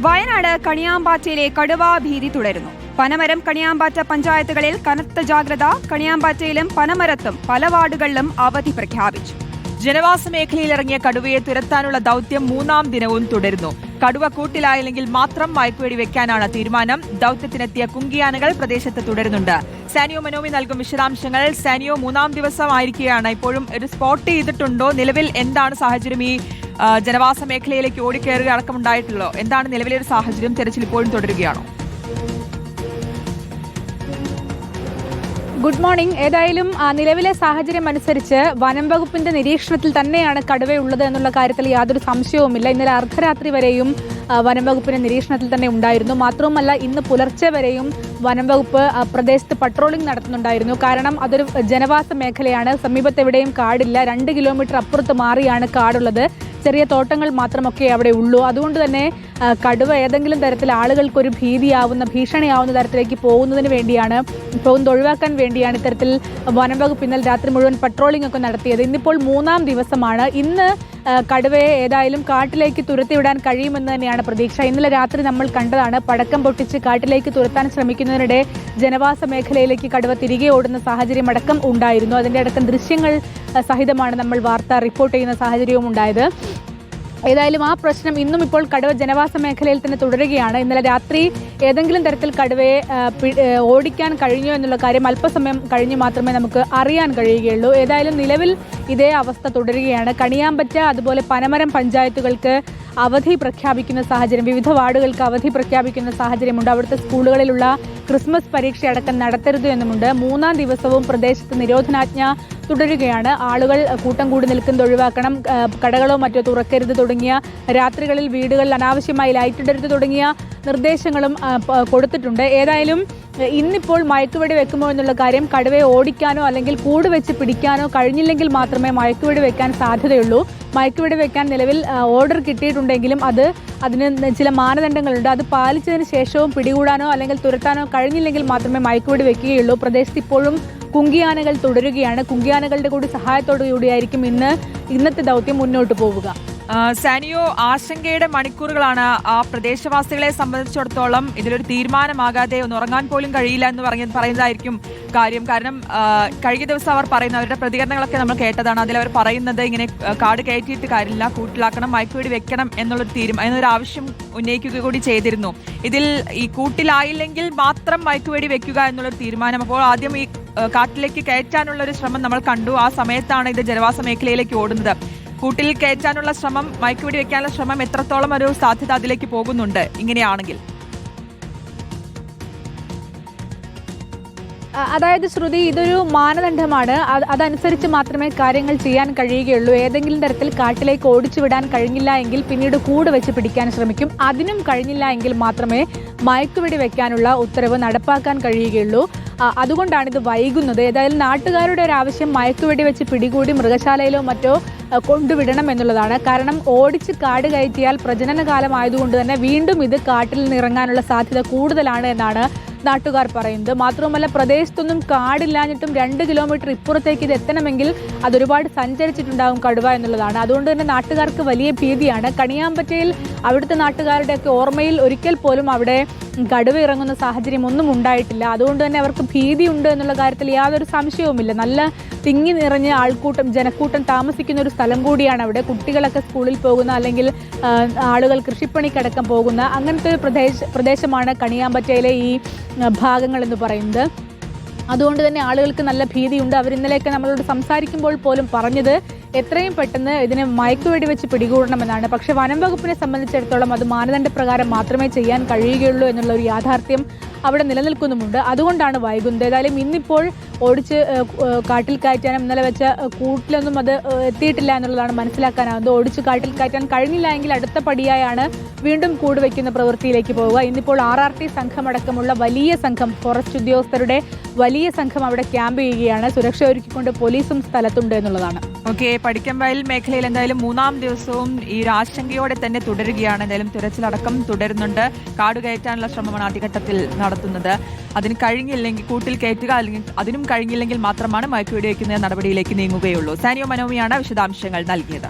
വയനാട് കണിയാമ്പാറ്റയിലെ കടുവാ ഭീതി തുടരുന്നു. പനമരം കണിയാമ്പാറ്റ പഞ്ചായത്തുകളിൽ കനത്ത ജാഗ്രത കണിയാമ്പാറ്റയിലും പനമരത്തും പല വാർഡുകളിലും അവധി പ്രഖ്യാപിച്ചു. ജനവാസ മേഖലയിലിറങ്ങിയ കടുവയെ തുരത്താനുള്ള ദൗത്യം മൂന്നാം ദിനവും തുടരുന്നു. കടുവ കൂട്ടിലായില്ലെങ്കിൽ മാത്രം മയക്കുവെടി വെക്കാനാണ് തീരുമാനം. ദൗത്യത്തിനെത്തിയ കുങ്കിയാനകൾ പ്രദേശത്ത് തുടരുന്നുണ്ട്. സാനിയോ മനോമി നൽകും വിശദാംശങ്ങൾ സാനിയോ മൂന്നാം ദിവസമായിരിക്കുകയാണ് ഇപ്പോഴും ഒരു സ്പോട്ട് ചെയ്തിട്ടുണ്ടോ? നിലവിൽ എന്താണ് സാഹചര്യം? ഈ ജനവാസ മേഖലയിലേക്ക് ഓടിക്കയറുക അടക്കമുണ്ടായിട്ടുള്ളോ എന്താണ് നിലവിലെ ഒരു സാഹചര്യം? തെരച്ചിൽ ഇപ്പോഴും തുടരുകയാണോ? ഗുഡ് മോർണിംഗ് ഏതായാലും നിലവിലെ സാഹചര്യം അനുസരിച്ച് വനം വകുപ്പിന്റെ നിരീക്ഷണത്തിൽ തന്നെയാണ് കടുവയുള്ളത് എന്നുള്ള കാര്യത്തിൽ യാതൊരു സംശയവുമില്ല. ഇന്നലെ അർദ്ധരാത്രി വരെയും വനം വകുപ്പിന്റെ നിരീക്ഷണത്തിൽ തന്നെ ഉണ്ടായിരുന്നു. മാത്രവുമല്ല ഇന്ന് പുലർച്ചെ വരെയും വനം വകുപ്പ് പ്രദേശത്ത് പട്രോളിംഗ് നടത്തുന്നുണ്ടായിരുന്നു. കാരണം അതൊരു ജനവാസ മേഖലയാണ്. സമീപത്തെവിടെയും കാടില്ല. രണ്ട് കിലോമീറ്റർ അപ്പുറത്ത് മാറിയാണ് കാടുള്ളത്. ചെറിയ തോട്ടങ്ങൾ മാത്രമൊക്കെ അവിടെ ഉള്ളൂ. അതുകൊണ്ട് തന്നെ കടുവ ഏതെങ്കിലും തരത്തിൽ ആളുകൾക്കൊരു ഭീതിയാവുന്ന ഭീഷണിയാവുന്ന തരത്തിലേക്ക് പോകുന്നതിന് വേണ്ടിയാണ് പോകുന്നത് ഒഴിവാക്കാൻ വേണ്ടിയാണ് ഇത്തരത്തിൽ വനം വകുപ്പ് ഇന്നലെ രാത്രി മുഴുവൻ പട്രോളിംഗ് ഒക്കെ നടത്തിയത്. ഇന്നിപ്പോൾ മൂന്നാം ദിവസമാണ്. ഇന്ന് കടുവയെ ഏതായാലും കാട്ടിലേക്ക് തുരത്തിവിടാൻ കഴിയുമെന്ന് തന്നെയാണ് പ്രതീക്ഷ. ഇന്നലെ രാത്രി നമ്മൾ കണ്ടതാണ് പടക്കം പൊട്ടിച്ച് കാട്ടിലേക്ക് തുരത്താൻ ശ്രമിക്കുന്നതിനിടെ ജനവാസ മേഖലയിലേക്ക് കടുവ തിരികെ ഓടുന്ന സാഹചര്യം അടക്കം ഉണ്ടായിരുന്നു. അതിന്റെ അടക്കം ദൃശ്യങ്ങൾ സഹിതമാണ് നമ്മൾ വാർത്ത റിപ്പോർട്ട് ചെയ്യുന്ന സാഹചര്യവും ഉണ്ടായത്. ഏതായാലും ആ പ്രശ്നം ഇന്നും ഇപ്പോൾ കടുവ ജനവാസ മേഖലയിൽ തന്നെ തുടരുകയാണ്. ഇന്നലെ രാത്രി ഏതെങ്കിലും തരത്തിൽ കടുവയെ ഓടിക്കാൻ കഴിഞ്ഞോ എന്നുള്ള കാര്യം അല്പസമയം കഴിഞ്ഞ് മാത്രമേ നമുക്ക് അറിയാൻ കഴിയുകയുള്ളൂ. ഏതായാലും നിലവിൽ ഇതേ അവസ്ഥ തുടരുകയാണ്. കണിയാമ്പറ്റ അതുപോലെ പനമരം പഞ്ചായത്തുകൾക്ക് അവധി പ്രഖ്യാപിക്കുന്ന സാഹചര്യം വിവിധ വാർഡുകൾക്ക് അവധി പ്രഖ്യാപിക്കുന്ന സാഹചര്യമുണ്ട്. അവിടുത്തെ സ്കൂളുകളിലുള്ള ക്രിസ്മസ് പരീക്ഷ അടക്കം നടത്തരുത് എന്നുമുണ്ട്. മൂന്നാം ദിവസവും പ്രദേശത്ത് നിരോധനാജ്ഞ തുടരുകയാണ്. ആളുകൾ കൂട്ടം കൂടി നിൽക്കുന്നത് ഒഴിവാക്കണം. കടകളോ മറ്റോ തുറക്കരുത് തുടങ്ങിയ രാത്രികളിൽ വീടുകളിൽ അനാവശ്യമായി ലൈറ്റ് ഇടരുത് തുടങ്ങിയ നിർദ്ദേശങ്ങളും കൊടുത്തിട്ടുണ്ട്. ഏതായാലും ഇന്നിപ്പോൾ മയക്കുവെടി വെക്കുമോ എന്നുള്ള കാര്യം കടുവയെ ഓടിക്കാനോ അല്ലെങ്കിൽ കൂട് വെച്ച് പിടിക്കാനോ കഴിഞ്ഞില്ലെങ്കിൽ മാത്രമേ മയക്കുവെടി വെക്കാൻ സാധ്യതയുള്ളൂ. മയക്കുവെടി വെക്കാൻ നിലവിൽ ഓർഡർ കിട്ടിയിട്ടുണ്ടെങ്കിലും അത് അതിന് ചില മാനദണ്ഡങ്ങളുണ്ട്. അത് പാലിച്ചതിന് ശേഷവും പിടികൂടാനോ അല്ലെങ്കിൽ തുരത്താനോ കഴിഞ്ഞില്ലെങ്കിൽ മാത്രമേ മയക്കുവെടി വെക്കുകയുള്ളൂ. പ്രദേശത്ത് ഇപ്പോഴും കുങ്കിയാനകൾ തുടരുകയാണ്. കുങ്കിയാനകളുടെ കൂടി സഹായത്തോടു കൂടിയായിരിക്കും ഇന്ന് ഇന്നത്തെ ദൗത്യം മുന്നോട്ട് പോവുക. സാനിയോ ആശങ്കയുടെ മണിക്കൂറുകളാണ് ആ പ്രദേശവാസികളെ സംബന്ധിച്ചിടത്തോളം ഇതിലൊരു തീരുമാനമാകാതെ ഒന്ന് ഉറങ്ങാൻ പോലും കഴിയില്ല എന്ന് പറഞ്ഞ പറയുന്നതായിരിക്കും കാര്യം. കാരണം കഴിഞ്ഞ ദിവസം അവർ പറയുന്ന അവരുടെ പ്രതികരണങ്ങളൊക്കെ നമ്മൾ കേട്ടതാണ്. അതിൽ അവർ പറയുന്നത് ഇങ്ങനെ കാട് കയറ്റിയിട്ട് കാര്യമില്ല കൂട്ടിലാക്കണം മയക്കുവെടി വെക്കണം എന്നുള്ളൊരു തീരുമാനം എന്നൊരു ആവശ്യം ഉന്നയിക്കുക കൂടി ചെയ്തിരുന്നു. ഇതിൽ ഈ കൂട്ടിലായില്ലെങ്കിൽ മാത്രം മയക്കുവെടി വെക്കുക എന്നുള്ളൊരു തീരുമാനം അപ്പോൾ ആദ്യം ഈ കാട്ടിലേക്ക് കയറ്റാനുള്ള ഒരു ശ്രമം നമ്മൾ കണ്ടു. ആ സമയത്താണ് ഇത് ജനവാസ മേഖലയിലേക്ക് ഓടുന്നത്. കൂട്ടിൽ കയറ്റാനുള്ള ശ്രമം മയക്കുവെടി വെക്കാനുള്ള ശ്രമം എത്രത്തോളം ഒരു സാധ്യത അതിലേക്ക് പോകുന്നുണ്ട്? ഇങ്ങനെയാണെങ്കിൽ. അതായത് ശ്രുതി ഇതൊരു മാനദണ്ഡമാണ്. അതനുസരിച്ച് മാത്രമേ കാര്യങ്ങൾ ചെയ്യാൻ കഴിയുകയുള്ളൂ. ഏതെങ്കിലും തരത്തിൽ കാട്ടിലേക്ക് ഓടിച്ചു വിടാൻ കഴിഞ്ഞില്ല എങ്കിൽ പിന്നീട് കൂട് വെച്ച് പിടിക്കാൻ ശ്രമിക്കും. അതിനും കഴിഞ്ഞില്ല എങ്കിൽ മാത്രമേ മയക്കുവെടി വെക്കാനുള്ള ഉത്തരവ് നടപ്പാക്കാൻ കഴിയുകയുള്ളൂ. അതുകൊണ്ടാണ് ഇത് വൈകുന്നത്. ഏതായാലും നാട്ടുകാരുടെ ഒരു ആവശ്യം മയക്കുവെടി വെച്ച് പിടികൂടി മൃഗശാലയിലോ മറ്റോ കൊണ്ടുവിടണം എന്നുള്ളതാണ്. കാരണം ഓടിച്ച് കാട് കയറ്റിയാൽ പ്രജനന കാലം ആയതുകൊണ്ട് തന്നെ വീണ്ടും ഇത് കാട്ടിൽ നിന്ന് ഇറങ്ങാനുള്ള സാധ്യത കൂടുതലാണ് എന്നാണ് നാട്ടുകാർ പറയുന്നത്. മാത്രവുമല്ല പ്രദേശത്തൊന്നും കാടില്ലാഞ്ഞിട്ടും രണ്ട് കിലോമീറ്റർ ഇപ്പുറത്തേക്ക് ഇത് എത്തണമെങ്കിൽ അതൊരുപാട് സഞ്ചരിച്ചിട്ടുണ്ടാകും കടുവ എന്നുള്ളതാണ്. അതുകൊണ്ട് തന്നെ നാട്ടുകാർക്ക് വലിയ ഭീതിയാണ്. കണിയാമ്പറ്റയിൽ അവിടുത്തെ നാട്ടുകാരുടെയൊക്കെ ഓർമ്മയിൽ ഒരിക്കൽ പോലും അവിടെ കടുവ ഇറങ്ങുന്ന സാഹചര്യം ഒന്നും ഉണ്ടായിട്ടില്ല. അതുകൊണ്ട് തന്നെ അവർക്ക് ഭീതിയുണ്ട് എന്നുള്ള കാര്യത്തിൽ യാതൊരു സംശയവുമില്ല. നല്ല തിങ്ങി നിറഞ്ഞ ആൾക്കൂട്ടം ജനക്കൂട്ടം താമസിക്കുന്ന ഒരു സ്ഥലം കൂടിയാണ് അവിടെ. കുട്ടികളൊക്കെ സ്കൂളിൽ പോകുന്ന അല്ലെങ്കിൽ ആളുകൾ കൃഷിപ്പണിക്കടക്കം പോകുന്ന അങ്ങനത്തെ ഒരു പ്രദേശ പ്രദേശമാണ് കണിയാമ്പറ്റയിലെ ഈ ഭാഗങ്ങൾ എന്ന് പറയുന്നത്. അതുകൊണ്ട് തന്നെ ആളുകൾക്ക് നല്ല ഭീതിയുണ്ട്. അവർ ഇന്നലെയൊക്കെ നമ്മളോട് സംസാരിക്കുമ്പോൾ പോലും പറഞ്ഞത് എത്രയും പെട്ടെന്ന് ഇതിനെ മയക്കുവെടി വെച്ച് പിടികൂടണമെന്നാണ്. പക്ഷെ വനം വകുപ്പിനെ സംബന്ധിച്ചിടത്തോളം അത് മാനദണ്ഡ പ്രകാരം മാത്രമേ ചെയ്യാൻ കഴിയുകയുള്ളൂ എന്നുള്ള ഒരു യാഥാർത്ഥ്യം അവിടെ നിലനിൽക്കുന്നുമുണ്ട്. അതുകൊണ്ടാണ് വൈകുന്നത്. ഏതായാലും ഇന്നിപ്പോൾ ഓടിച്ച് കാട്ടിൽ കയറ്റാനും ഇന്നലെ വെച്ച കൂട്ടിലൊന്നും അത് എത്തിയിട്ടില്ല എന്നുള്ളതാണ് മനസ്സിലാക്കാനാവുന്നത് ഓടിച്ച് കാട്ടിൽ കയറ്റാൻ കഴിഞ്ഞില്ല എങ്കിൽ അടുത്ത പടിയായാണ് വീണ്ടും കൂടുവയ്ക്കുന്ന പ്രവൃത്തിയിലേക്ക് പോവുക. ഇന്നിപ്പോൾ ആർ ആർ ടി സംഘമടക്കമുള്ള വലിയ സംഘം ഫോറസ്റ്റ് ഉദ്യോഗസ്ഥരുടെ വലിയ സംഘം അവിടെ ക്യാമ്പ് ചെയ്യുകയാണ്. സുരക്ഷ ഒരുക്കിക്കൊണ്ട് പോലീസും സ്ഥലത്തുണ്ട് എന്നുള്ളതാണ്. ഓക്കെ പടിക്കംവയൽ മേഖലയിൽ എന്തായാലും മൂന്നാം ദിവസവും ഈ ഒരു ആശങ്കയോടെ തന്നെ തുടരുകയാണ്. എന്തായാലും തിരച്ചിലടക്കം തുടരുന്നുണ്ട്. കാട് കയറ്റാനുള്ള ശ്രമമാണ് ആദ്യഘട്ടത്തിൽ നടത്തുന്നത്. അതിന് കഴിഞ്ഞില്ലെങ്കിൽ കൂട്ടിൽ കയറ്റുക അല്ലെങ്കിൽ അതിനും കഴിഞ്ഞില്ലെങ്കിൽ മാത്രമാണ് മയക്കുവെടി വയ്ക്കുന്ന നടപടിയിലേക്ക് നീങ്ങുകയുള്ളൂ. സാനിയോ മനോമിയാണ് വിശദാംശങ്ങൾ നൽകിയത്.